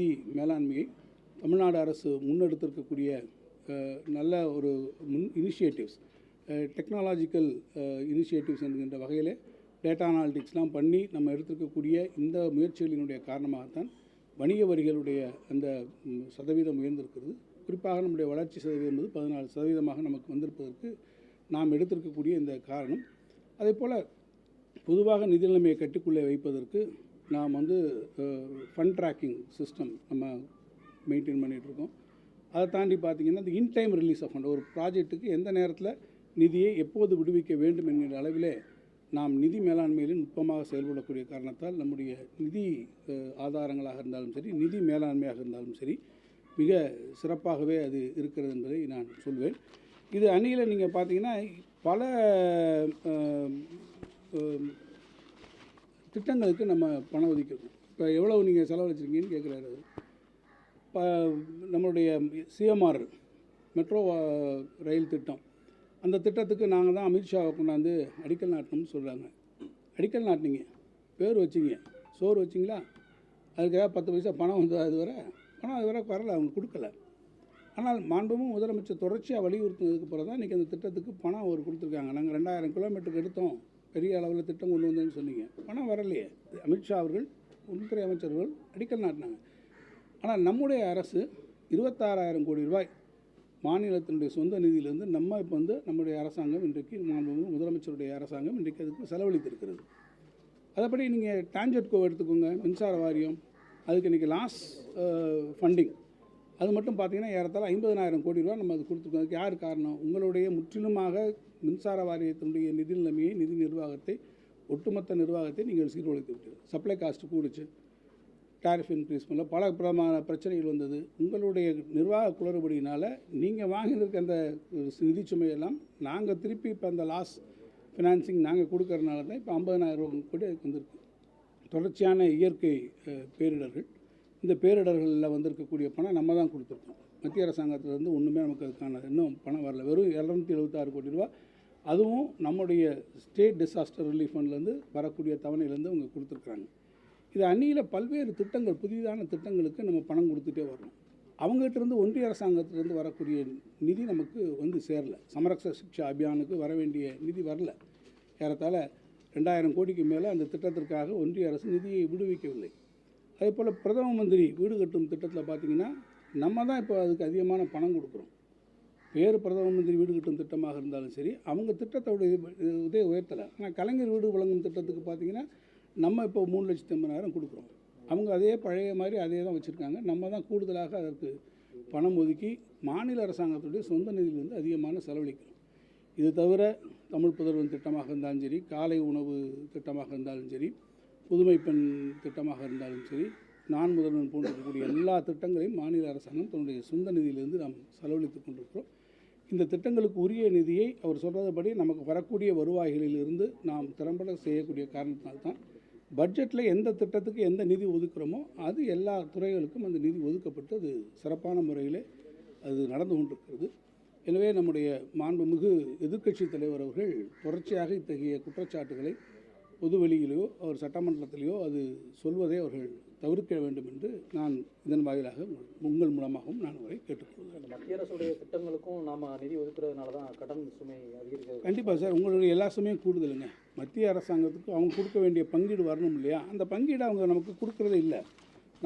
நிதி மேலாண்மையை தமிழ்நாடு அரசு முன்னெடுத்திருக்கக்கூடிய நல்ல ஒரு முன் இனிஷியேட்டிவ்ஸ் டெக்னாலஜிக்கல் இனிஷியேட்டிவ்ஸ் என்கின்ற வகையில் டேட்டா அனாலிட்டிக்ஸ்லாம் பண்ணி நம்ம எடுத்திருக்கக்கூடிய இந்த முயற்சிகளினுடைய காரணமாகத்தான் வணிக வரிகளுடைய அந்த சதவீதம் உயர்ந்திருக்கிறது. குறிப்பாக நம்முடைய வளர்ச்சி சதவீதம் என்பது பதினாலு சதவீதமாக நமக்கு வந்திருப்பதற்கு நாம் எடுத்திருக்கக்கூடிய இந்த காரணம். அதே போல் பொதுவாக நிதி நிலைமையை கட்டுக்குள்ளே வைப்பதற்கு நாம் வந்து ஃபண்ட் ட்ராக்கிங் சிஸ்டம் நம்ம மெயின்டைன் பண்ணிகிட்ருக்கோம் அதை தாண்டி பார்த்தீங்கன்னா இந்த இன்டைம் ரிலீஸ் ஆஃப் ஃபண்ட் ஒரு ப்ராஜெக்ட்டுக்கு எந்த நேரத்தில் நிதியை எப்போது விடுவிக்க வேண்டும் என்கிற அளவிலே நாம் நிதி மேலாண்மையில் நுட்பமாக செயல்படக்கூடிய காரணத்தால் நம்முடைய நிதி ஆதாரங்களாக இருந்தாலும் சரி நிதி மேலாண்மையாக இருந்தாலும் சரி மிக சிறப்பாகவே அது இருக்கிறது என்பதை நான் சொல்வேன். இது அணியில் நீங்கள் பார்த்தீங்கன்னா பல திட்டங்களுக்கு நம்ம பணம் ஒதுக்கிறோம் இப்போ எவ்வளோ நீங்கள் செலவழிச்சிருக்கீங்கன்னு கேட்குறாரு இப்போ நம்மளுடைய சிஎம்ஆர் மெட்ரோ ரயில் திட்டம். அந்த திட்டத்துக்கு நாங்கள் தான் அமித்ஷாவை கொண்டாந்து அடிக்கல் நாட்டணும்னு சொல்கிறாங்க அடிக்கல் நாட்டினீங்க. பேர் வச்சிங்க. சோறு வச்சிங்களா? அதுக்காக பத்து பைசா பணம் வந்து அது வரை பணம் அது வரை வரல அவங்க கொடுக்கல. ஆனால் மாண்புமும் முதலமைச்சர் தொடர்ச்சியாக வலியுறுத்தினதுக்கு பிறகு தான் இன்றைக்கி அந்த திட்டத்துக்கு பணம் அவர் கொடுத்துருக்காங்க. நாங்கள் ரெண்டாயிரம் கிலோமீட்டருக்கு எடுத்தோம். பெரிய அளவில் திட்டம் கொண்டு வந்தேன்னு சொன்னீங்க. பணம் வரலையே. அமித்ஷா அவர்கள் உள்துறை அமைச்சர்கள் அடிக்கல் நாட்டினாங்க. ஆனால் நம்முடைய அரசு இருபத்தாறாயிரம் கோடி ரூபாய் மாநிலத்தினுடைய சொந்த நிதியிலிருந்து நம்ம இப்போ வந்து நம்முடைய அரசாங்கம் இன்றைக்கு முதலமைச்சருடைய அரசாங்கம் இன்றைக்கு அதுக்கு செலவழித்திருக்கிறது. அதப்படி நீங்கள் டான்ஜெட்கோ எடுத்துக்கோங்க மின்சார வாரியம் அதுக்கு இன்றைக்கி லாஸ் ஃபண்டிங். அது மட்டும் பார்த்தீங்கன்னா ஏறத்தாழ ஐம்பதனாயிரம் கோடி ரூபா நம்ம அது கொடுத்துருக்கோம். அதுக்கு யார் காரணம்? உங்களுடைய முற்றிலுமாக மின்சார வாரியத்தினுடைய நிதி நிலைமையை நிதி நிர்வாகத்தை ஒட்டுமொத்த நிர்வாகத்தை நீங்கள் சீர்குலைத்து விட்டீர்கள். சப்ளை காஸ்ட் கூடுச்சு. டாரிஃப் இன்க்ரீஸ் பண்ணல. பல பிரமான பிரச்சனைகள் வந்தது. உங்களுடைய நிர்வாக குளறுபடியினால் நீங்கள் வாங்கியிருக்க அந்த நிதி சுமையெல்லாம் நாங்கள் திருப்பி இப்போ அந்த லாஸ் ஃபினான்சிங் நாங்கள் கொடுக்கறனால தான் இப்போ ஐம்பதனாயிரம் கூட வந்திருக்கு. தொடர்ச்சியான இயற்கை பேரிடர்கள். இந்த பேரிடர்களில் வந்திருக்கக்கூடிய பணம் நம்ம தான் கொடுத்துருக்கோம். மத்திய அரசாங்கத்திலேருந்து ஒன்றுமே நமக்கு அதுக்கான இன்னும் பணம் வரல. வெறும் இரநூத்தி எழுபத்தாறு கோடி ரூபா அதுவும் நம்முடைய ஸ்டேட் டிசாஸ்டர் ரிலீஃப் ஃபண்ட்லேருந்து வரக்கூடிய தவணையிலேருந்து அவங்க கொடுத்துருக்குறாங்க. இது அந்நியில் பல்வேறு திட்டங்கள் புதிதான திட்டங்களுக்கு நம்ம பணம் கொடுத்துட்டே வரணும். அவங்ககிட்ட இருந்து ஒன்றிய அரசாங்கத்திலேருந்து வரக்கூடிய நிதி நமக்கு வந்து சேரல. சமரச சிக்ஷா அபியானுக்கு வர வேண்டிய நிதி வரல. ஏறத்தாழ ரெண்டாயிரம் கோடிக்கு மேலே அந்த திட்டத்திற்காக ஒன்றிய அரசு நிதியை விடுவிக்கவில்லை. அதே போல் பிரதம மந்திரி வீடு கட்டும் திட்டத்தில் பார்த்தீங்கன்னா நம்ம தான் இப்போ அதுக்கு அதிகமான பணம் கொடுக்குறோம். வேறு பிரதம மந்திரி வீடு கட்டும் திட்டமாக இருந்தாலும் சரி அவங்க திட்டத்தோட இதே உயர்த்தலை. ஆனால் கலைஞர் வீடு வழங்கும் திட்டத்துக்கு பார்த்தீங்கன்னா நம்ம இப்போ மூணு லட்சத்தி ஐம்பதாயிரம் கொடுக்குறோம். அவங்க அதே பழைய மாதிரி அதே தான் வச்சுருக்காங்க. நம்ம தான் கூடுதலாக அதற்கு பணம் ஒதுக்கி மாநில அரசாங்கத்துடைய சொந்த நிதியிலிருந்து அதிகமான செலவழிக்கிறோம். இது தவிர தமிழ் புதல்வன் திட்டமாக இருந்தாலும் சரி காலை உணவு திட்டமாக இருந்தாலும் சரி புதுமை பெண் திட்டமாக இருந்தாலும் சரி நான் முதல்வன் போன்றிருக்கக்கூடிய எல்லா திட்டங்களையும் மாநில அரசாங்கம் தன்னுடைய சொந்த நிதியிலிருந்து நாம் செலவழித்து கொண்டிருக்கிறோம். இந்த திட்டங்களுக்கு உரிய நிதியை அவர் சொல்கிறபடி நமக்கு வரக்கூடிய வருவாய்களிலிருந்து நாம் திறம்பட செய்யக்கூடிய காரணத்தினால்தான் பட்ஜெட்டில் எந்த திட்டத்துக்கு எந்த நிதி ஒதுக்குறோமோ அது எல்லா துறைகளுக்கும் அந்த நிதி ஒதுக்கப்பட்டு அது சிறப்பான முறையில் அது நடந்து கொண்டிருக்கிறது. எனவே நம்முடைய மாண்புமிகு எதிர்க்கட்சி தலைவர் அவர்கள் தொடர்ச்சியாக இத்தகைய குற்றச்சாட்டுகளை பொதுவெளியிலோ அவர் சட்டமன்றத்திலேயோ அது சொல்வதை அவர்கள் தவிர்க்க வேண்டும் என்று நான் இதன் வாயிலாக உங்கள் உங்கள் மூலமாகவும் நான் அவரை கேட்டுக்கொள்கிறேன். மத்திய அரசுடைய திட்டங்களுக்கும் நாம நிதி ஒதுக்குறதுனால தான் கடன் சுமை அதிகரிக்கிறது. கண்டிப்பாக சார் உங்களுடைய எல்லா சுமையும் கூடுதலுங்க. மத்திய அரசாங்கத்துக்கு அவங்க கொடுக்க வேண்டிய பங்கீடு வரணும் இல்லையா? அந்த பங்கீடு அவங்க நமக்கு கொடுக்கறதே இல்லை.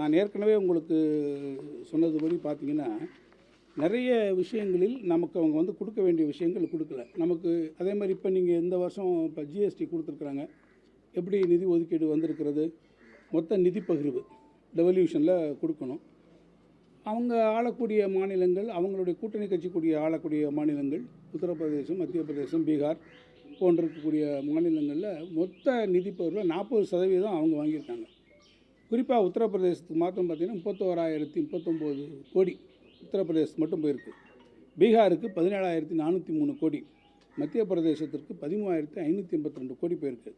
நான் ஏற்கனவே உங்களுக்கு சொன்னதுபடி பார்த்தீங்கன்னா நிறைய விஷயங்களில் நமக்கு அவங்க வந்து கொடுக்க வேண்டிய விஷயங்கள் கொடுக்கல. நமக்கு அதே மாதிரி இப்போ நீங்கள் இந்த வருஷம் இப்போ ஜிஎஸ்டி கொடுத்துருக்குறாங்க. எப்படி நிதி ஒதுக்கீடு வந்திருக்கிறது? மொத்த நிதி பகிர்வு டெவல்யூஷனில் கொடுக்கணும். அவங்க ஆளக்கூடிய மாநிலங்கள் அவங்களுடைய கூட்டணி கட்சி கூடிய ஆளக்கூடிய மாநிலங்கள் உத்தரப்பிரதேசம் மத்திய பிரதேசம் பீகார் போன்றிருக்கக்கூடிய மாநிலங்களில் மொத்த நிதி பகிர்வில் நாற்பது சதவீதம் அவங்க வாங்கியிருக்காங்க. குறிப்பாக உத்தரப்பிரதேசத்துக்கு மாத்திரம் பார்த்தீங்கன்னா முப்பத்தோராயிரத்தி முப்பத்தொம்போது கோடி உத்தரப்பிரதேசம் மட்டும் போயிருக்கு. பீகாருக்கு பதினேழாயிரத்தி நானூற்றி மூணு கோடி மத்திய பிரதேசத்திற்கு பதிமூவாயிரத்தி ஐநூற்றி எண்பத்தி ரெண்டு கோடி போயிருக்கு.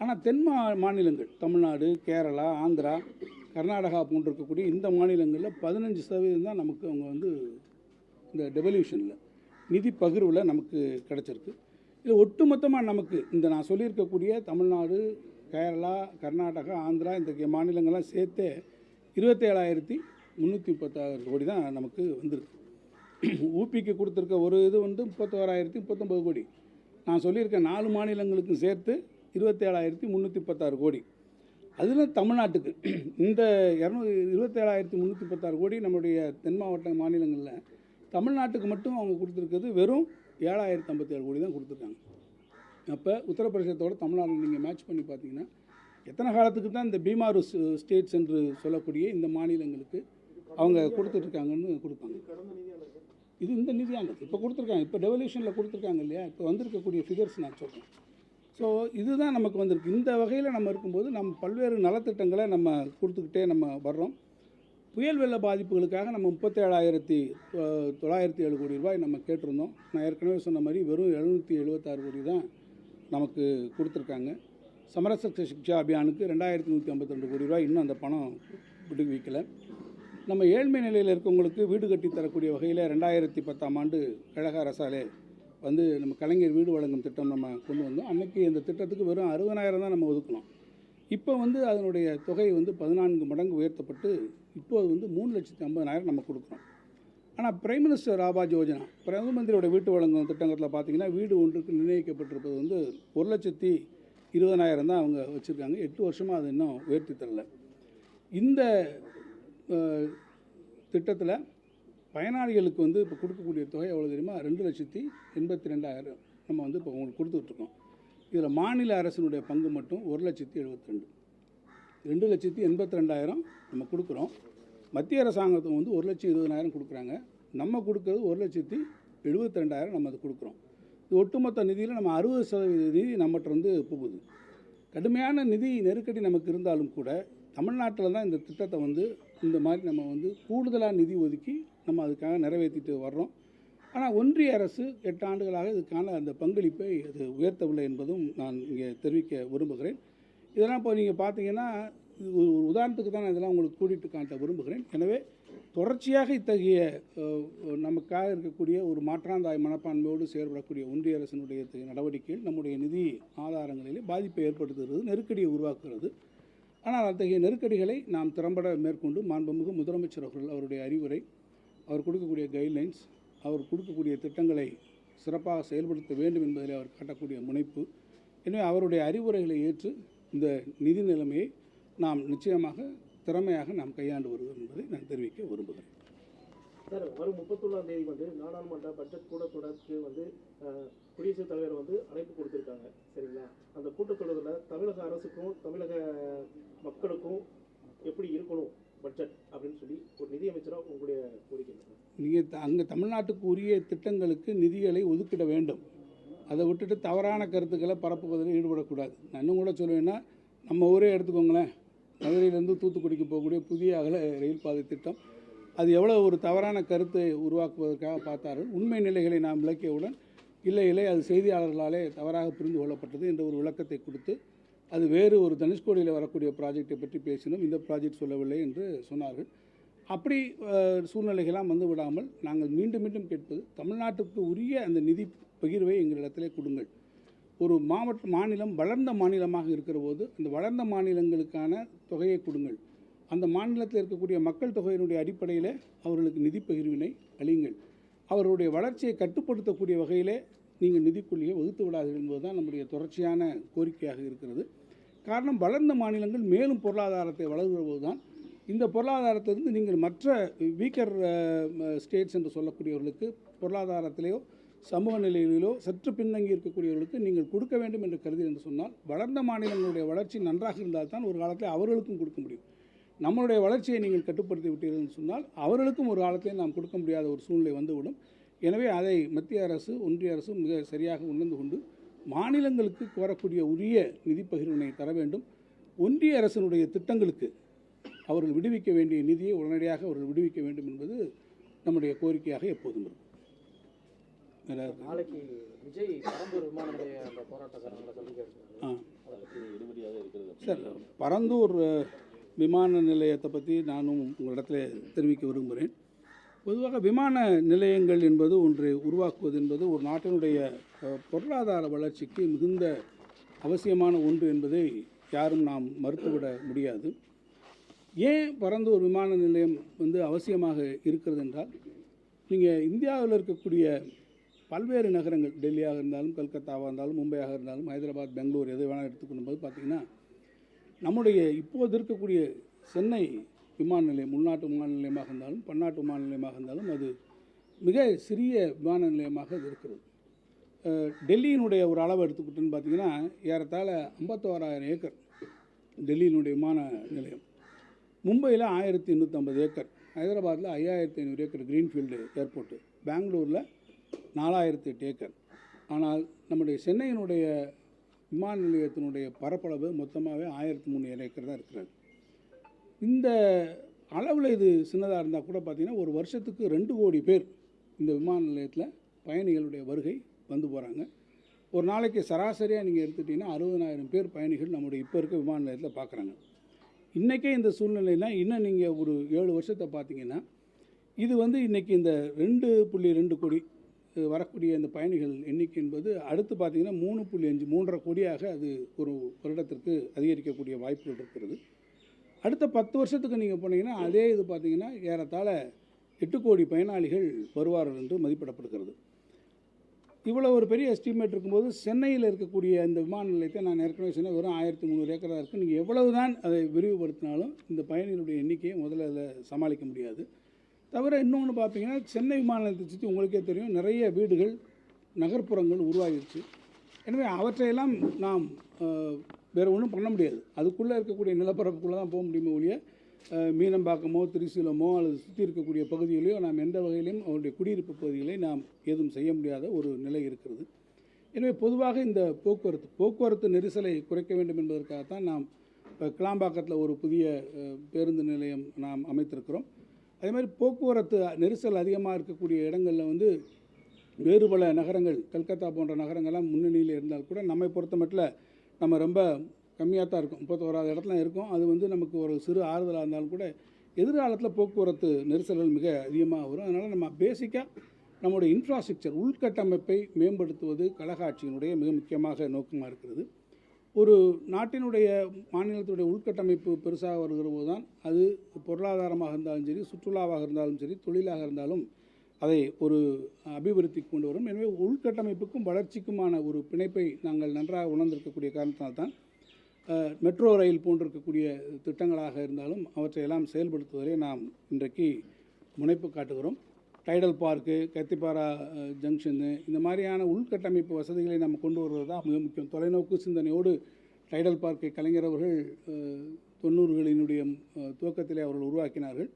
ஆனால் தென் மா மாநிலங்கள் தமிழ்நாடு கேரளா ஆந்திரா கர்நாடகா போன்று இருக்கக்கூடிய இந்த மாநிலங்களில் பதினஞ்சு சதவீதம் தான் நமக்கு அவங்க வந்து இந்த டெவல்யூஷனில் நிதி பகிர்வில் நமக்கு கிடச்சிருக்கு. இது ஒட்டுமொத்தமாக நமக்கு இந்த நான் சொல்லியிருக்கக்கூடிய தமிழ்நாடு கேரளா கர்நாடகா ஆந்திரா இந்த மாநிலங்கள்லாம் சேர்த்தே இருபத்தேழாயிரத்தி முந்நூற்றி முப்பத்தாறு கோடி தான் நமக்கு வந்திருக்கு. ஊபிக்கு கொடுத்துருக்க ஒரு இது வந்து முப்பத்தோராயிரத்தி முப்பத்தொம்பது கோடி. நான் சொல்லியிருக்கேன் நாலு மாநிலங்களுக்கும் சேர்த்து இருபத்தேழாயிரத்தி முந்நூற்றி பத்தாறு கோடி. அதில் தமிழ்நாட்டுக்கு இந்த இரநூறு இருபத்தேழாயிரத்தி முந்நூற்றி பத்தாறு கோடி நம்முடைய தென் மாவட்ட மாநிலங்களில் தமிழ்நாட்டுக்கு மட்டும் அவங்க கொடுத்துருக்கிறது வெறும் ஏழாயிரத்தி ஐம்பத்தேழு கோடி தான் கொடுத்துருக்காங்க. அப்போ உத்தரப்பிரதேசத்தோட தமிழ்நாடு நீங்கள் மேட்ச் பண்ணி பார்த்தீங்கன்னா எத்தனை காலத்துக்கு தான் இந்த பீமாரு ஸ்டேட்ஸ் என்று சொல்லக்கூடிய இந்த மாநிலங்களுக்கு அவங்க கொடுத்துட்ருக்காங்கன்னு கொடுப்பாங்க. இது இந்த நிதியானது இப்போ கொடுத்துருக்காங்க. இப்போ டெவல்யூஷனில் கொடுத்துருக்காங்க இல்லையா? இப்போ வந்திருக்கக்கூடிய ஃபிகர்ஸ் நான் சொல்கிறேன் ஸோ இதுதான் நமக்கு வந்திருக்கு. இந்த வகையில் நம்ம இருக்கும்போது நம்ம பல்வேறு நலத்திட்டங்களை நம்ம கொடுத்துக்கிட்டே நம்ம வர்றோம். புயல் வெள்ள பாதிப்புகளுக்காக நம்ம முப்பத்தேழாயிரத்தி தொள்ளாயிரத்தி ஏழு கோடி ரூபாய் நம்ம கேட்டிருந்தோம். நான் ஏற்கனவே சொன்ன மாதிரி வெறும் எழுநூற்றி எழுபத்தாறு கோடி தான் நமக்கு கொடுத்துருக்காங்க. சமரச சிக்ஷா அபியானுக்கு ரெண்டாயிரத்தி நூற்றி ஐம்பத்தி ரெண்டு கோடி ரூபாய் இன்னும் அந்த பணம் விடுவிக்கலை. நம்ம ஏழ்மை நிலையில் இருக்கவங்களுக்கு வீடு கட்டி தரக்கூடிய வகையில் ரெண்டாயிரத்தி பத்தாம் ஆண்டு கழக அரசாலே வந்து நம்ம கலைஞர் வீடு வழங்கும் திட்டம் நம்ம கொண்டு வந்தோம். அன்னைக்கு இந்த திட்டத்துக்கு வெறும் அறுபதாயிரம் தான் நம்ம ஒதுக்கணும். இப்போ வந்து அதனுடைய தொகை வந்து பதினான்கு மடங்கு உயர்த்தப்பட்டு இப்போது வந்து மூணு லட்சத்தி ஐம்பதனாயிரம் நம்ம கொடுக்குறோம் ஆனால் பிரைம் மினிஸ்டர் ஆபாஜ் யோஜனா பிரதம மந்திரியோட வீட்டு வழங்கும் திட்டங்கத்தில் பார்த்தீங்கன்னா வீடு ஒன்றுக்கு நிர்ணயிக்கப்பட்டிருப்பது வந்து ஒரு லட்சத்தி இருபதனாயிரம் தான் அவங்க வச்சுருக்காங்க. எட்டு வருஷமாக அது இன்னும் உயர்த்தி தரல. இந்த திட்டத்தில் பயனாளிகளுக்கு வந்து இப்போ கொடுக்கக்கூடிய தொகை எவ்வளோ தெரியுமா? ரெண்டு லட்சத்தி எண்பத்தி ரெண்டாயிரம் நம்ம வந்து இப்போ உங்களுக்கு கொடுத்துட்ருக்கோம். இதில் மாநில அரசினுடைய பங்கு மட்டும் ஒரு லட்சத்தி எழுபத்தி ரெண்டு ரெண்டு லட்சத்தி எண்பத்தி ரெண்டாயிரம் நம்ம கொடுக்குறோம். மத்திய அரசாங்கத்துக்கு வந்து ஒரு லட்சம் இருபதனாயிரம் கொடுக்குறாங்க. நம்ம கொடுக்கறது ஒரு லட்சத்தி எழுபத்தி ரெண்டாயிரம் நம்ம அது கொடுக்குறோம். இது ஒட்டுமொத்த நிதியில் நம்ம அறுபது சதவீத நிதி நம்மகிட்ட வந்து போகுது. கடுமையான நிதி நெருக்கடி நமக்கு இருந்தாலும் கூட தமிழ்நாட்டில் தான் இந்த திட்டத்தை வந்து இந்த மாதிரி நம்ம வந்து கூடுதலாக நிதி ஒதுக்கி நம்ம அதுக்காக நிறைவேற்றிட்டு வர்றோம். ஆனால் ஒன்றிய அரசு எட்டு ஆண்டுகளாக இதுக்கான அந்த பங்களிப்பை அது உயர்த்தவில்லை என்பதும் நான் இங்கே தெரிவிக்க விரும்புகிறேன். இதெல்லாம் இப்போ நீங்கள் பார்த்தீங்கன்னா ஒரு ஒரு உதாரணத்துக்கு தான் நான் இதெல்லாம் உங்களுக்கு கூட்டிகிட்டு காட்ட விரும்புகிறேன். எனவே தொடர்ச்சியாக இத்தகைய நமக்காக இருக்கக்கூடிய ஒரு மாற்றாந்தாய் மனப்பான்மையோடு செயல்படக்கூடிய ஒன்றிய அரசினுடைய நடவடிக்கைகள் நம்முடைய நிதி ஆதாரங்களிலே பாதிப்பை ஏற்படுத்துகிறது நெருக்கடியை உருவாக்குகிறது. ஆனால் அத்தகைய நெருக்கடிகளை நாம் திறம்பட மேற்கொண்டு மாண்புமிகு முதலமைச்சர் அவர்கள் அவருடைய அறிவுரை அவர் கொடுக்கக்கூடிய கைட்லைன்ஸ் அவர் கொடுக்கக்கூடிய திட்டங்களை சிறப்பாக செயல்படுத்த வேண்டும் என்பதில் அவர் காட்டக்கூடிய முனைப்பு. எனவே அவருடைய அறிவுரைகளை ஏற்று இந்த நிதி நிலைமையை நாம் நிச்சயமாக திறமையாக நாம் கையாண்டு வருவோம் என்பதை நான் தெரிவிக்க விரும்புகிறேன். சார் வரும் முப்பத்தொன்னாம் தேதி வந்து நாடாளுமன்ற பட்ஜெட் கூட்டத்தொடருக்கு வந்து குடியரசுத் தலைவர் வந்து அழைப்பு கொடுத்துருக்காங்க. சரிங்களா? அந்த கூட்டத்தொடரில் தமிழக அரசுக்கும் தமிழக மக்களுக்கும் எப்படி இருக்கணும் பட்ஜெட் அப்படின்னு சொல்லி ஒரு நிதியமைச்சராக உங்களுடைய கோரிக்கை நீங்கள் அங்கே தமிழ்நாட்டுக்கு உரிய திட்டங்களுக்கு நிதிகளை ஒதுக்கிட வேண்டும். அதை விட்டுட்டு தவறான கருத்துக்களை பரப்புவதில் ஈடுபடக்கூடாது. நான் இன்னும் கூட சொல்லுவேன்னா நம்ம ஊரே எடுத்துக்கோங்களேன். மதுரையிலேருந்து தூத்துக்குடிக்கு போகக்கூடிய புதிய அகல ரயில் பாதை திட்டம். அது எவ்வளோ ஒரு தவறான கருத்தை உருவாக்குவதற்காக பார்த்தார்கள் உண்மை நிலைகளை நாம் விளக்கியவுடன் இல்லை இல்லை அது செய்தியாளர்களாலே தவறாக புரிந்து கொள்ளப்பட்டது என்ற ஒரு விளக்கத்தை கொடுத்து அது வேறு ஒரு தனுஷ்கோடியில் வரக்கூடிய ப்ராஜெக்டை பற்றி பேசினோம். இந்த ப்ராஜெக்ட் சொல்லவில்லை என்று சொன்னார்கள். அப்படி அஹ், சூழ்நிலைகளாம் வந்து விடாமல் நாங்கள் மீண்டும் மீண்டும் கேட்பது தமிழ்நாட்டுக்கு உரிய அந்த நிதி பகிர்வை எங்களிடத்திலே கொடுங்கள். ஒரு மாவட்ட மாநிலம் வளர்ந்த மாநிலமாக இருக்கிற போது அந்த வளர்ந்த மாநிலங்களுக்கான தொகையை கொடுங்கள். அந்த மாநிலத்தில் இருக்கக்கூடிய மக்கள் தொகையினுடைய அடிப்படையில் அவர்களுக்கு நிதி பகிர்வினை அளியுங்கள். அவருடைய வளர்ச்சியை கட்டுப்படுத்தக்கூடிய வகையிலே நீங்கள் நிதிக்குள்ளியை வகுத்து விடாதீர்கள் என்பதுதான் நம்முடைய தொடர்ச்சியான கோரிக்கையாக இருக்கிறது. காரணம் வளர்ந்த மாநிலங்கள் மேலும் பொருளாதாரத்தை வளர்கிற போது தான் இந்த பொருளாதாரத்திலிருந்து நீங்கள் மற்ற வீக்கர் ஸ்டேட்ஸ் என்று சொல்லக்கூடியவர்களுக்கு பொருளாதாரத்திலேயோ சமூக நிலையிலோ சற்று பின்தங்கி இருக்கக்கூடியவர்களுக்கு நீங்கள் கொடுக்க வேண்டும் என்று கருதி என்று சொன்னால் வளர்ந்த மாநிலங்களுடைய வளர்ச்சி நன்றாக இருந்தால் தான் ஒரு காலத்தில் அவர்களுக்கும் கொடுக்க முடியும். நம்மளுடைய வளர்ச்சியை நீங்கள் கட்டுப்படுத்தி விட்டீர்கள் சொன்னால் அவர்களுக்கும் ஒரு காலத்திலே நாம் கொடுக்க முடியாத ஒரு சூழ்நிலை வந்துவிடும். எனவே அதை மத்திய அரசு ஒன்றிய அரசு மிக சரியாக உணர்ந்து கொண்டு மாநிலங்களுக்கு கோரக்கூடிய உரிய நிதி பகிர்வினை தர வேண்டும். ஒன்றிய அரசினுடைய திட்டங்களுக்கு அவர்கள் விடுவிக்க வேண்டிய நிதியை உடனடியாக அவர்கள் விடுவிக்க வேண்டும் என்பது நம்முடைய கோரிக்கையாக எப்போதும் இருக்கும்? நாளைக்கு விஜய் விமான நிலைய போராட்டக்காரங்களை சந்திக்க பற்றி சார் பரந்தூர் விமான நிலையத்தை பற்றி நானும் உங்களிடத்தில் தெரிவிக்க விரும்புகிறேன் பொதுவாக விமான நிலையங்கள் என்பது ஒன்றை உருவாக்குவது என்பது ஒரு நாட்டினுடைய பொருளாதார வளர்ச்சிக்கு மிகுந்த அவசியமான ஒன்று என்பதை யாரும் நாம் மறுத்துவிட முடியாது. ஏன் பரந்தூர் விமான நிலையம் வந்து அவசியமாக இருக்கிறது என்றால் நீங்கள் இந்தியாவில் இருக்கக்கூடிய பல்வேறு நகரங்கள் டெல்லியாக இருந்தாலும் கல்கத்தாவாக இருந்தாலும் மும்பையாக இருந்தாலும் ஹைதராபாத் பெங்களூர் எது வேணால் எடுத்துக்கொள்ளும் போது பார்த்திங்கன்னா நம்முடைய இப்போது இருக்கக்கூடிய சென்னை விமான நிலையம் உள்நாட்டு விமான நிலையமாக இருந்தாலும் பன்னாட்டு விமான நிலையமாக இருந்தாலும் அது மிக சிறிய விமான நிலையமாக அது இருக்கிறது. டெல்லியினுடைய ஒரு அளவு எடுத்துக்கிட்டோன்னு பார்த்தீங்கன்னா ஏறத்தாழ ஐம்பத்தோராயிரம் ஏக்கர் டெல்லியினுடைய விமான நிலையம். மும்பையில் ஆயிரத்தி எண்ணூற்றம்பது ஏக்கர் ஹைதராபாத்தில் ஐயாயிரத்தி ஐநூறு ஏக்கர் க்ரீன்ஃபீல்டு ஏர்போர்ட்டு பெங்களூரில் நாலாயிரத்தி எட்டு ஏக்கர். ஆனால் நம்முடைய சென்னையினுடைய விமான நிலையத்தினுடைய பரப்பளவு மொத்தமாகவே ஆயிரத்தி மூணு ஏக்கர் தான் இருக்கிறது. இந்த அளவில் இது சின்னதாக இருந்தால் கூட பார்த்திங்கன்னா ஒரு வருஷத்துக்கு ரெண்டு கோடி பேர் இந்த விமான நிலையத்தில் பயணிகளுடைய வருகை வந்து போகிறாங்க ஒரு நாளைக்கு சராசரியாக நீங்கள் எடுத்துட்டிங்கன்னா அறுபதனாயிரம் பேர் பயணிகள் நம்முடைய இப்போ இருக்க விமான நிலையத்தில் பார்க்குறாங்க இன்றைக்கே இந்த சூழ்நிலைனா இன்னும் நீங்கள் ஒரு ஏழு வருஷத்தை பார்த்தீங்கன்னா இது வந்து இன்றைக்கி இந்த ரெண்டு புள்ளி ரெண்டு கோடி வரக்கூடிய அந்த பயணிகள் எண்ணிக்கை என்பது அடுத்து பார்த்தீங்கன்னா மூணு புள்ளி அஞ்சு மூன்றரை கோடியாக அது ஒரு வருடத்திற்கு அதிகரிக்கக்கூடிய வாய்ப்புகள் இருக்கிறது. அடுத்த பத்து வருஷத்துக்கு நீங்கள் போனீங்கன்னா அதே இது பார்த்திங்கன்னா ஏறத்தாழ எட்டு கோடி பயனாளிகள் வருவார்கள் என்று மதிப்பிடப்படுகிறது. இவ்வளோ ஒரு பெரிய எஸ்டிமேட் இருக்கும்போது சென்னையில் இருக்கக்கூடிய இந்த விமான நிலையத்தை நான் ஏற்கனவே சொன்னேன் வெறும் ஆயிரத்தி முந்நூறு ஏக்கராக இருக்குது நீங்கள் எவ்வளவு தான் அதை விரிவுபடுத்தினாலும் இந்த பயணிகளுடைய எண்ணிக்கையை முதல்ல அதில் சமாளிக்க முடியாது. தவிர இன்னொன்று பார்த்தீங்கன்னா சென்னை விமான நிலையத்தை சுற்றி உங்களுக்கே தெரியும் நிறைய வீடுகள் நகர்ப்புறங்கள் உருவாகிருச்சு. எனவே அவற்றையெல்லாம் நாம் வேறு ஒன்றும் பண்ண முடியாது. அதுக்குள்ளே இருக்கக்கூடிய நிலப்பரப்புக்குள்ளே தான் போக முடியுமே ஒழிய மீனம்பாக்கமோ திரிசூலமோ அல்லது சுற்றி இருக்கக்கூடிய பகுதிகளையோ நாம் எந்த வகையிலும் அவருடைய குடியிருப்பு பகுதிகளை நாம் ஏதும் செய்ய முடியாத ஒரு நிலை இருக்கிறது. எனவே பொதுவாக இந்த போக்குவரத்து போக்குவரத்து நெரிசலை குறைக்க வேண்டும் என்பதற்காகத்தான் நாம் இப்போ கிளாம்பாக்கத்தில் ஒரு புதிய பேருந்து நிலையம் நாம் அமைத்திருக்கிறோம். அதே மாதிரி போக்குவரத்து நெரிசல் அதிகமாக இருக்கக்கூடிய இடங்களில் வந்து வேறு பல நகரங்கள் கல்கத்தா போன்ற நகரங்கள்லாம் முன்னணியில் இருந்தால் கூட நம்மை பொறுத்த மட்டும் நம்ம ரொம்ப கம்மியாக தான் இருக்கும். முப்பத்தோராது இடத்துல இருக்கும். அது வந்து நமக்கு ஒரு சிறு ஆறுதலாக இருந்தாலும் கூட எதிர்காலத்தில் போக்குவரத்து நெரிசல்கள் மிக அதிகமாக வரும். அதனால் நம்ம பேசிக்காக நம்முடைய இன்ஃப்ராஸ்ட்ரக்சர் உள்கட்டமைப்பை மேம்படுத்துவது கழகாட்சியினுடைய மிக முக்கியமாக நோக்கமாக இருக்கிறது. ஒரு நாட்டினுடைய மாநிலத்தினுடைய உள்கட்டமைப்பு பெருசாக வருகிற போது தான் அது பொருளாதாரமாக இருந்தாலும் சரி சுற்றுலாவாக இருந்தாலும் சரி தொழிலாக இருந்தாலும் அதை ஒரு அபிவிருத்தி கொண்டு வரும். எனவே உள்கட்டமைப்புக்கும் வளர்ச்சிக்குமான ஒரு பிணைப்பை நாங்கள் நன்றாக உணர்ந்திருக்கக்கூடிய காரணத்தால் தான் மெட்ரோ ரயில் போன்றிருக்கக்கூடிய திட்டங்களாக இருந்தாலும் அவற்றையெல்லாம் செயல்படுத்துவதை நாம் இன்றைக்கு முனைப்பு காட்டுகிறோம். டைடல் பார்க்கு கத்திப்பாரா ஜங்ஷனு இந்த மாதிரியான உள்கட்டமைப்பு வசதிகளை நம்ம கொண்டு வருவது தான் மிக முக்கியம். தொலைநோக்கு சிந்தனையோடு டைடல் பார்க்கை கலைஞர் அவர்கள் தொண்ணூறுகளினுடைய துவக்கத்திலே அவர்கள் உருவாக்கினார்கள்.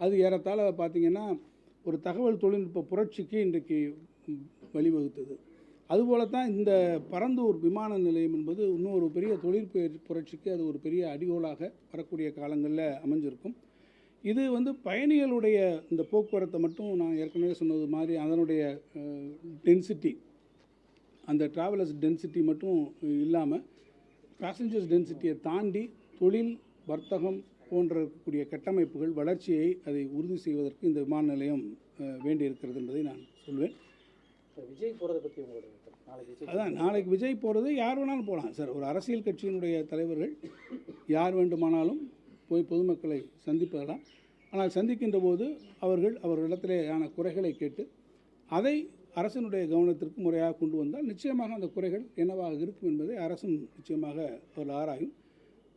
அது ஏறத்தாழ பார்த்திங்கன்னா ஒரு தகவல் தொழில்நுட்ப புரட்சிக்கு இன்றைக்கு வழிவகுத்தது. அதுபோல தான் இந்த பரந்தூர் விமான நிலையம் என்பது இன்னும் ஒரு பெரிய தொழில் புரட்சிக்கு அது ஒரு பெரிய அடிகோலாக வரக்கூடிய காலங்களில் அமைஞ்சிருக்கும். இது வந்து பயணிகளுடைய இந்த போக்குவரத்தை மட்டும் நான் ஏற்கனவே சொன்னது மாதிரி அதனுடைய டென்சிட்டி அந்த ட்ராவலர்ஸ் டென்சிட்டி மட்டும் இல்லாமல் பேசஞ்சர்ஸ் டென்சிட்டியை தாண்டி தொழில் வர்த்தகம் போன்ற இருக்கக்கூடிய கட்டமைப்புகள் வளர்ச்சியை அதை உறுதி செய்வதற்கு இந்த விமான நிலையம் வேண்டியிருக்கிறது என்பதை நான் சொல்வேன். விஜய் போகிறத பற்றி உங்களுடைய அதான் நாளைக்கு விஜய் போகிறது யார் வேணாலும் போகலாம். சார் ஒரு அரசியல் கட்சியினுடைய தலைவர்கள் யார் வேண்டுமானாலும் போய் பொதுமக்களை சந்திப்பதெல்லாம் ஆனால் சந்திக்கின்ற போது அவர்கள் அவர்களிடத்திலேயான குறைகளை கேட்டு அதை அரசனுடைய கவனத்திற்கு முறையாக கொண்டு வந்தால் நிச்சயமாக அந்த குறைகள் என்னவாக இருக்கும் என்பதை அரசும் நிச்சயமாக அவர் ஆராயும்.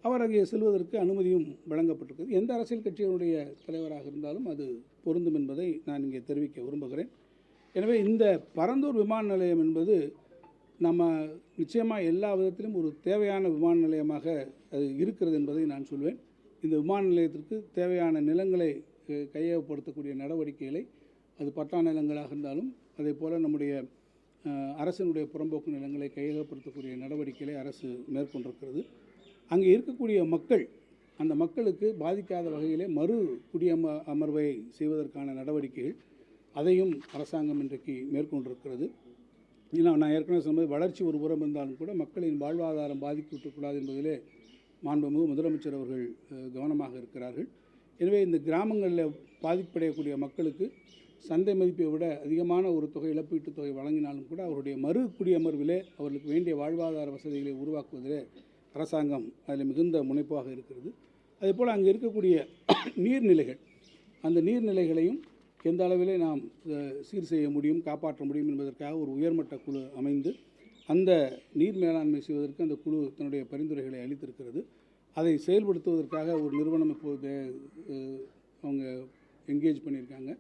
அவர் அங்கே செல்வதற்கு அனுமதியும் வழங்கப்பட்டிருக்கிறது. எந்த அரசியல் கட்சியினுடைய தலைவராக இருந்தாலும் அது பொருந்தும் என்பதை நான் இங்கே தெரிவிக்க விரும்புகிறேன். எனவே இந்த பரந்தூர் விமான நிலையம் என்பது நம்ம நிச்சயமாக எல்லா விதத்திலும் ஒரு தேவையான விமான நிலையமாக அது இருக்கிறது என்பதை நான் சொல்வேன். இந்த விமான நிலையத்திற்கு தேவையான நிலங்களை கையகப்படுத்தக்கூடிய நடவடிக்கைகளை அது பட்டா நிலங்களாக இருந்தாலும் அதே போல் நம்முடைய அரசினுடைய புறம்போக்கு நிலங்களை கையகப்படுத்தக்கூடிய நடவடிக்கைகளை அரசு மேற்கொண்டிருக்கிறது. அங்கே இருக்கக்கூடிய மக்கள் அந்த மக்களுக்கு பாதிக்காத வகையிலே மறு குடியம அமர்வை செய்வதற்கான நடவடிக்கைகள் அதையும் அரசாங்கம் இன்றைக்கு மேற்கொண்டிருக்கிறது. ஏன்னா நான் ஏற்கனவே சொன்னது வளர்ச்சி ஒரு புறம் இருந்தாலும் கூட மக்களின் வாழ்வாதாரம் பாதிக்கப்படக்கூடாது என்பதிலே மாண்புமிகு முதலமைச்சர் அவர்கள் கவனமாக இருக்கிறார்கள். எனவே இந்த கிராமங்களில் பாதிப்படையக்கூடிய மக்களுக்கு சந்தை மதிப்பை விட அதிகமான ஒரு தொகை இழப்பீட்டுத் தொகை வழங்கினாலும் கூட அவருடைய மறு குடியமர்விலே அவர்களுக்கு வேண்டிய வாழ்வாதார வசதிகளை உருவாக்குவதிலே அரசாங்கம் அதில் மிகுந்த முனைப்பாக இருக்கிறது. அதே போல் அங்கே இருக்கக்கூடிய நீர்நிலைகள் அந்த நீர்நிலைகளையும் எந்த அளவிலே நாம் சீர் செய்ய முடியும் காப்பாற்ற முடியும் என்பதற்காக ஒரு உயர்மட்ட குழு அமைந்து அந்த நீர் மேலாண்மை செய்வதற்கு அந்த குழு தன்னுடைய பரிந்துரைகளை அளித்திருக்கிறது. அதை செயல்படுத்துவதற்காக ஒரு நிறுவனம் இப்போது அவங்க என்கேஜ் பண்ணியிருக்காங்க.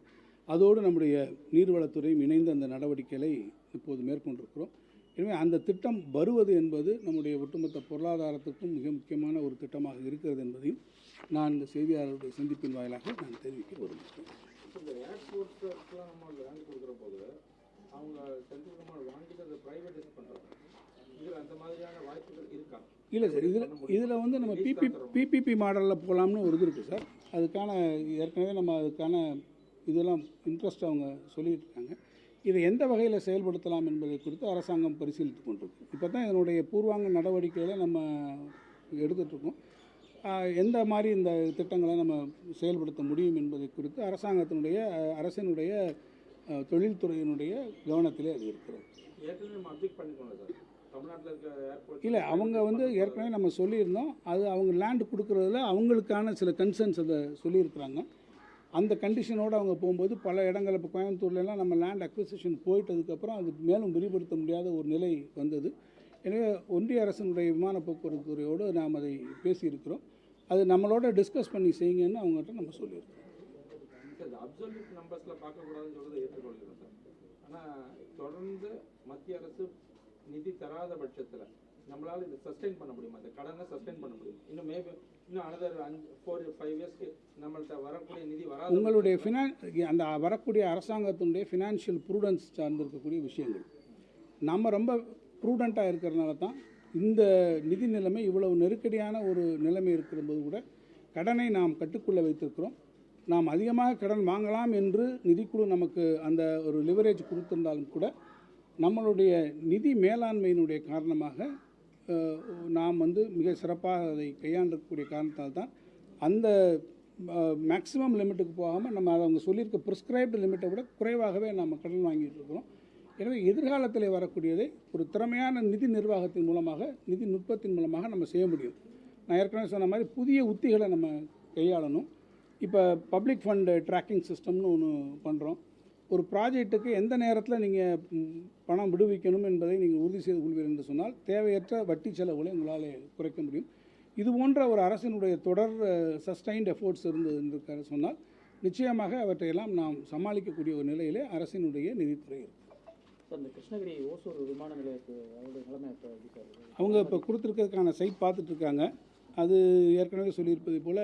அதோடு நம்முடைய நீர்வளத்துறையும் இணைந்து அந்த நடவடிக்கைகளை இப்போது மேற்கொண்டிருக்கிறோம். எனவே அந்த திட்டம் வருவது என்பது நம்முடைய ஒட்டுமொத்த பொருளாதாரத்துக்கும் மிக முக்கியமான ஒரு திட்டமாக இருக்கிறது என்பதையும் நான் இந்த செய்தியாளருடைய சந்திப்பின் வாயிலாக நான் தெரிவிக்க விரும்புகிறேன் அவங்க கவர்மெண்ட் வாங்கிட்டு அதை ப்ரைவேடைஸ் பண்ணுறாங்க இதில் அந்த மாதிரியான வாய்ப்புகள் இருக்கா? இல்லை சார் இதில் இதில் வந்து நம்ம பிபி பிபிபி மாடலில் போகலாம்னு ஒரு இது இருக்குது சார். அதுக்கான ஏற்கனவே நம்ம அதுக்கான இதெல்லாம் இன்ட்ரெஸ்ட் அவங்க சொல்லிட்டு இருக்காங்க இதை எந்த வகையில் செயல்படுத்தலாம் என்பதை குறித்து அரசாங்கம் பரிசீலித்து கொண்டிருக்கு. இப்போ தான் இதனுடைய பூர்வாங்க நடவடிக்கைகளை நம்ம ஆஹ் எந்த மாதிரி இந்த திட்டங்களை நம்ம செயல்படுத்த முடியும் என்பதை குறித்து அரசாங்கத்தினுடைய அரசினுடைய தொழில்துறையினுடைய கவனத்திலே அது இருக்கிறது. இல்லை அவங்க வந்து ஏற்கனவே நம்ம சொல்லியிருந்தோம். அது அவங்க லேண்டு கொடுக்குறதுல அவங்களுக்கான சில கன்சர்ன்ஸ் அதை சொல்லியிருக்கிறாங்க. அந்த கண்டிஷனோடு அவங்க போகும்போது பல இடங்கள் இப்போ கோயம்புத்தூர்லலாம் நம்ம லேண்ட் அக்விசிஷன் போயிட்டதுக்கப்புறம் அது மேலும் விரிவுபடுத்த முடியாத ஒரு நிலை வந்தது. எனவே ஒன்றிய அரசினுடைய விமான போக்குவரத்து துறையோடு நாம் அதை பேசியிருக்கிறோம். அது நம்மளோட டிஸ்கஸ் பண்ணி செய்யுங்கன்னு அவங்ககிட்ட நம்ம சொல்லியிருக்கோம் அப்சல்யூட் நம்பர்ஸில் பார்க்கக்கூடாதுன்னு சொல்கிறத ஏற்றுக்கொள்கிறேன் சார். ஆனால் தொடர்ந்து மத்திய அரசு நிதி தராத பட்சத்தில் நம்மளால் இதை சஸ்டெயின் பண்ண முடியுமா? இந்த கடனை சஸ்டெயின் பண்ண முடியும்? இன்னும் மேபி இன்னும் அனதர் அஞ்சு ஃபோர் ஃபைவ் இயர்ஸ்க்கு நம்மள்ட்ட வரக்கூடிய நிதி வராது உங்களுடைய ஃபினான் அந்த வரக்கூடிய அரசாங்கத்தினுடைய ஃபினான்ஷியல் ப்ரூடன்ஸ் சார்ந்திருக்கக்கூடிய விஷயங்கள். நம்ம ரொம்ப ப்ரூடண்ட்டாக இருக்கிறனால தான் இந்த நிதி நிலைமை இவ்வளவு நெருக்கடியான ஒரு நிலைமை இருக்கிறபோது கூட கடனை நாம் கட்டுக்குள்ளே வைத்திருக்கிறோம். நாம் அதிகமாக கடன் வாங்கலாம் என்று நிதிக்குழு நமக்கு அந்த ஒரு லிவரேஜ் கொடுத்திருந்தாலும் கூட நம்மளுடைய நிதி மேலாண்மையினுடைய காரணமாக நாம் வந்து மிக சிறப்பாக அதை கையாண்டிருக்கக்கூடிய காரணத்தால் தான் அந்த மேக்ஸிமம் லிமிட்டுக்கு போகாமல் நம்ம அதை அவங்க சொல்லியிருக்க ப்ரிஸ்கிரைப்டு லிமிட்டை விட குறைவாகவே நம்ம கடன் வாங்கிட்டு இருக்கிறோம். எனவே எதிர்காலத்தில் வரக்கூடியதை ஒரு திறமையான நிதி நிர்வாகத்தின் மூலமாக நிதி நுட்பத்தின் மூலமாக நம்ம செய்ய முடியும். நான் ஏற்கனவே சொன்ன மாதிரி புதிய உத்திகளை நம்ம கையாளணும். இப்போ பப்ளிக் ஃபண்டு ட்ராக்கிங் சிஸ்டம்னு ஒன்று பண்ணுறோம் ஒரு ப்ராஜெக்ட்டுக்கு எந்த நேரத்தில் நீங்கள் பணம் விடுவிக்கணும் என்பதை நீங்கள் உறுதி செய்து கொள்வீர்கள் என்று சொன்னால் தேவையற்ற வட்டி செலவுகளை உங்களால் குறைக்க முடியும். இது போன்ற ஒரு அரசினுடைய தொடர் சஸ்டைன்ட் எஃபோர்ட்ஸ் இருந்தது என்று சொன்னால் நிச்சயமாக அவற்றையெல்லாம் நாம் சமாளிக்கக்கூடிய ஒரு நிலையிலே அரசினுடைய நிதித்துறை இருக்கு. சார் இந்த கிருஷ்ணகிரி ஓசூர் விமான நிலையத்து அதோடைய நிலைமை இப்போ எப்படி சார்? இருக்கு? அவங்க இப்போ கொடுத்துருக்கிறதுக்கான சைட் பார்த்துட்டு இருக்காங்க. அது ஏற்கனவே சொல்லியிருப்பதை போல்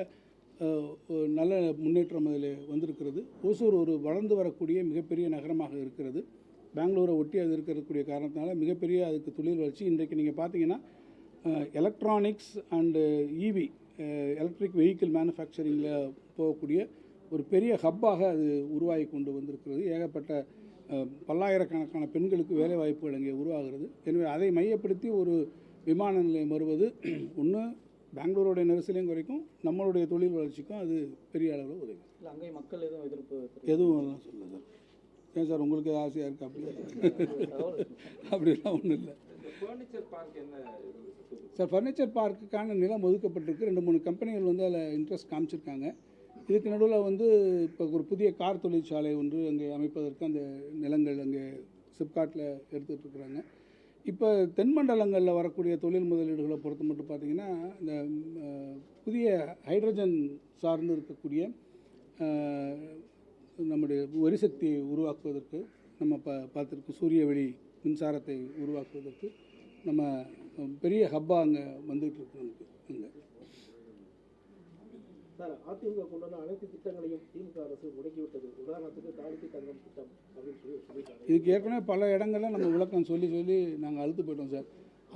நல்ல முன்னேற்றம் அதில் வந்திருக்கிறது. ஓசூர் ஒரு வளர்ந்து வரக்கூடிய மிகப்பெரிய நகரமாக இருக்கிறது. பெங்களூரை ஒட்டி அது இருக்கக்கூடிய காரணத்தினால மிகப்பெரிய அதுக்கு தொழில் வளர்ச்சி. இன்றைக்கு நீங்கள் பார்த்தீங்கன்னா electronics and EV electric vehicle மேனுஃபேக்சரிங்கில் போகக்கூடிய ஒரு பெரிய ஹப்பாக அது உருவாகி கொண்டு வந்திருக்கிறது. ஏகப்பட்ட பல்லாயிரக்கணக்கான பெண்களுக்கு வேலை வாய்ப்புகள் அங்கே உருவாகிறது. எனவே அதை மையப்படுத்தி ஒரு விமான நிலையம் வருவது. ஒன்று பெங்களூருடைய நெரிசலையும் குறைக்கும் நம்மளுடைய தொழில் வளர்ச்சிக்கும் அது பெரிய அளவில் உதவி இல்லை அங்கேயும் மக்கள் எதுவும் எதிர்ப்பு? எதுவும் அதெல்லாம் சொல்ல சார். ஏன் சார் உங்களுக்கு ஆசையாக இருக்கா அப்படி? அப்படிலாம் ஒன்றும் இல்லை. சார் ஃபர்னிச்சர் பார்க்குக்கான நிலம் ஒதுக்கப்பட்டிருக்கு. ரெண்டு மூணு கம்பெனிகள் வந்து அதில் இன்ட்ரெஸ்ட் காமிச்சிருக்காங்க. இதுக்கு நடுவில் வந்து இப்போ ஒரு புதிய கார் தொழிற்சாலை ஒன்று அங்கே அமைப்பதற்கு அந்த நிலங்கள் அங்கே சிப்காட்டில் எடுத்துகிட்டு இருக்கிறாங்க. இப்போ தென்மண்டலங்களில் வரக்கூடிய தொழில் முதலீடுகளை பொறுத்து மட்டும் பார்த்தீங்கன்னா இந்த புதிய ஹைட்ரஜன் சார்ந்து இருக்கக்கூடிய நம்முடைய எரிசக்தியை உருவாக்குவதற்கு நம்ம ப பார்த்துருக்கோம் சூரிய வெளி மின்சாரத்தை உருவாக்குவதற்கு நம்ம பெரிய ஹப்பாக அங்கே வந்துகிட்டு இருக்கு நமக்கு அங்கே. சார் அதிமுக கொண்டு வந்த அனைத்து திட்டங்களையும் திமுக அரசு முடக்கிவிட்டது. உதாரணத்துக்கு தாலிக்கு தங்கம் திட்டம் அப்படின்னு சொல்லி சொல்லியிருக்காங்க. இதுக்கு ஏற்கனவே பல இடங்களில் நம்ம விளக்கம் சொல்லி சொல்லி நாங்கள் அழுத்து போயிட்டோம் சார்.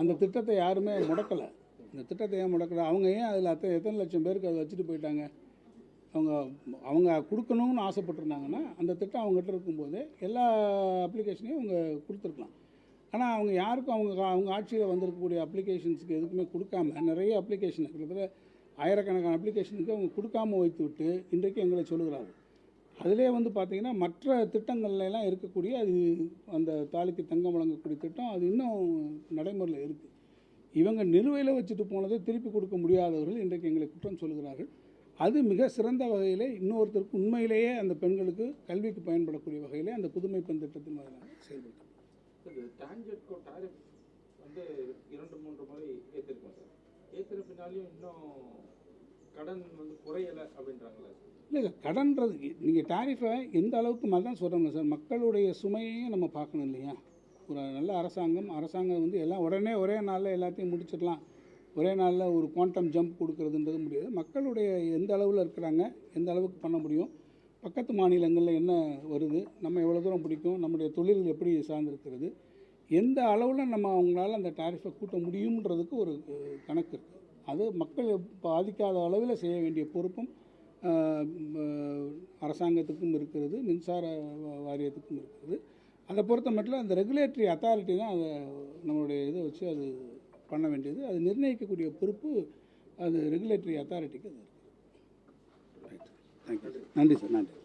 அந்த திட்டத்தை யாருமே முடக்கலை. இந்த திட்டத்தை ஏன் முடக்கலை? அவங்க ஏன் அதில் அத்தனை எத்தனை லட்சம் பேருக்கு அதை வச்சுட்டு போயிட்டாங்க? அவங்க அவங்க கொடுக்கணும்னு ஆசைப்பட்டிருந்தாங்கன்னா அந்த திட்டம் அவங்ககிட்ட இருக்கும்போது எல்லா அப்ளிகேஷனையும் அவங்க கொடுத்துருக்கலாம். ஆனால் அவங்க யாருக்கும் அவங்க அவங்க ஆட்சியில் வந்திருக்கக்கூடிய அப்ளிகேஷன்ஸுக்கு எதுக்குமே கொடுக்காம நிறைய அப்ளிகேஷன் இருக்கிறதுல ஆயிரக்கணக்கான அப்ளிகேஷனுக்கு அவங்க கொடுக்காம வைத்து விட்டு இன்றைக்கு எங்களை சொல்லுகிறார்கள். அதிலே வந்து பார்த்திங்கன்னா மற்ற திட்டங்கள்லாம் இருக்கக்கூடிய அது அந்த தாலிக்கு தங்கம் வழங்கக்கூடிய திட்டம் அது இன்னும் நடைமுறையில் இருக்குது இவங்க நிலுவையில் வச்சுட்டு போனதை திருப்பி கொடுக்க முடியாதவர்கள் இன்றைக்கு எங்களை குற்றம் சொல்கிறார்கள் அது மிக சிறந்த வகையிலே இன்னொருத்தருக்கு உண்மையிலேயே அந்த பெண்களுக்கு கல்விக்கு பயன்படக்கூடிய வகையிலே அந்த புதுமை பெண் திட்டத்தின் வாயிலாக செயல்படுத்தும் வந்து இரண்டு மூன்று முறை ஏற்றிருக்கோம் சார். ஏற்றின பின்னாலையும் இன்னும் கடன் வந்து குறையலை அப்படின்றாங்களே. இல்லை கடன்றது நீங்கள் டாரிஃபை எந்த அளவுக்கு மாதிரி தான் சொல்கிறோங்க சார் மக்களுடைய சுமையையும் நம்ம பார்க்கணும் இல்லையா? ஒரு நல்ல அரசாங்கம் அரசாங்கம் வந்து எல்லாம் உடனே ஒரே நாளில் எல்லாத்தையும் முடிச்சிடலாம். ஒரே நாளில் ஒரு குவாண்டம் ஜம்ப் கொடுக்கறதுன்றது முடியாது. மக்களுடைய எந்த அளவில் இருக்கிறாங்க எந்த அளவுக்கு பண்ண முடியும் பக்கத்து மாநிலங்களில் என்ன வருது நம்ம எவ்வளோ தூரம் பிடிக்கும் நம்முடைய தொழில் எப்படி சார்ந்திருக்கிறது எந்த அளவில் நம்ம அவங்களால அந்த டாரிஃபை கூட்ட முடியுன்றதுக்கு ஒரு கணக்கு இருக்குது அது மக்கள் பாதிக்காத அளவில் செய்ய வேண்டிய பொறுப்பும் அரசாங்கத்துக்கும் இருக்கிறது மின்சார வாரியத்துக்கும் இருக்கிறது. அதை பொறுத்த மட்டும் அந்த ரெகுலேட்டரி அத்தாரிட்டி தான் அதை நம்மளுடைய இதை வச்சு அது பண்ண வேண்டியது. அது நிர்ணயிக்கக்கூடிய பொறுப்பு அது ரெகுலேட்டரி அத்தாரிட்டிக்கு அது இருக்குது ரைட் தேங்க்யூ நன்றி சார் நன்றி.